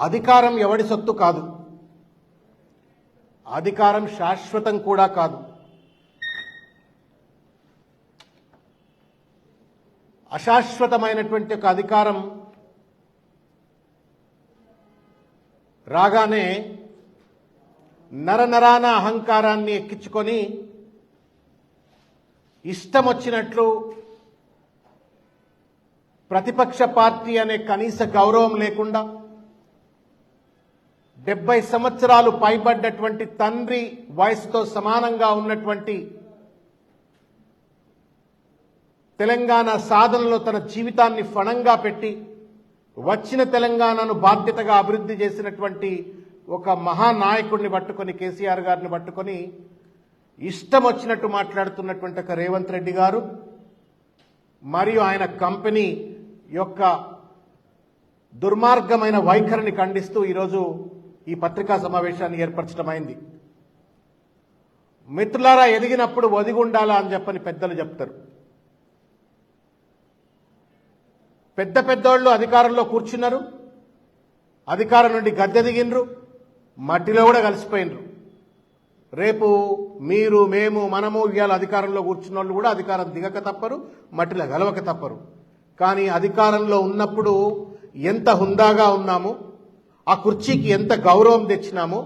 అధికారం ఎవడి సొత్తు కాదు. అధికారం శాశ్వతం కూడా కాదు. అశాశ్వతమైనటువంటి ఒక అధికారం రాగానే నరనరాన అహంకారాన్ని ఎక్కించుకొని ఇష్టం వచ్చినట్లు ప్రతిపక్ష పార్టీ అనే కనీస గౌరవం లేకుండా డెబ్బై సంవత్సరాలు పైబడ్డటువంటి తండ్రి వయసుతో సమానంగా ఉన్నటువంటి తెలంగాణ సాధనలో తన జీవితాన్ని ఫణంగా పెట్టి వచ్చిన తెలంగాణను బాధ్యతగా అభివృద్ధి చేసినటువంటి ఒక మహానాయకుడిని పట్టుకొని కేసీఆర్ గారిని పట్టుకొని ఇష్టం వచ్చినట్టు మాట్లాడుతున్నటువంటి ఒక రేవంత్ రెడ్డి గారు మరియు ఆయన కంపెనీ యొక్క దుర్మార్గమైన వైఖరిని ఖండిస్తూ ఈరోజు ఈ పత్రికా సమావేశాన్ని ఏర్పరచడం అయింది మిత్రులారా ఎదిగినప్పుడు ఒదిగుండాలా అని చెప్పని పెద్దలు చెప్తారు. పెద్ద పెద్దోళ్ళు అధికారంలో కూర్చున్నారు. అధికారం నుండి గద్దె దిగినరు. మట్టిలో కూడా కలిసిపోయినరు. రేపు మీరు మేము మనము ఇవాళ అధికారంలో కూర్చున్న వాళ్ళు కూడా అధికారం దిగక తప్పరు మట్టిలో గలవక తప్పరు. కానీ అధికారంలో ఉన్నప్పుడు ఎంత హుందాగా ఉన్నాము ఆ కుర్చీకి ఎంత గౌరవం తెచ్చినాము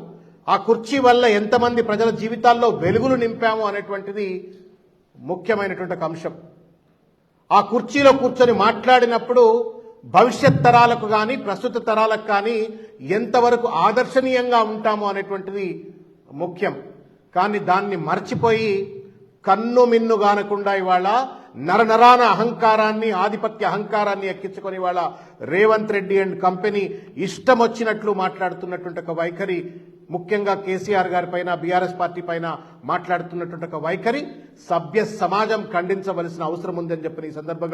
ఆ కుర్చీ వల్ల ఎంతమంది ప్రజల జీవితాల్లో వెలుగులు నింపాము అనేటువంటిది ముఖ్యమైనటువంటి ఒక అంశం. ఆ కుర్చీలో కూర్చొని మాట్లాడినప్పుడు భవిష్యత్ తరాలకు కానీ ప్రస్తుత తరాలకు కానీ ఎంతవరకు ఆదర్శనీయంగా ఉంటాము అనేటువంటిది ముఖ్యం. కానీ దాన్ని మర్చిపోయి కన్ను మిన్ను కానకుండా ఇవాళ నరనరాన అహంకారాన్ని ఆధిపత్య అహంకారాన్ని ఎక్కించుకొని వాళ్ళ రేవంత్ రెడ్డి అండ్ కంపెనీ ఇష్టం వచ్చినట్లు మాట్లాడుతున్నటువంటి ఒక వైఖరి ముఖ్యంగా కేసీఆర్ గారి పైన బీఆర్ఎస్ పార్టీ పైన మాట్లాడుతున్నటువంటి ఒక వైఖరి సభ్య సమాజం ఖండించవలసిన అవసరం ఉందని చెప్పిన ఈ సందర్భంగా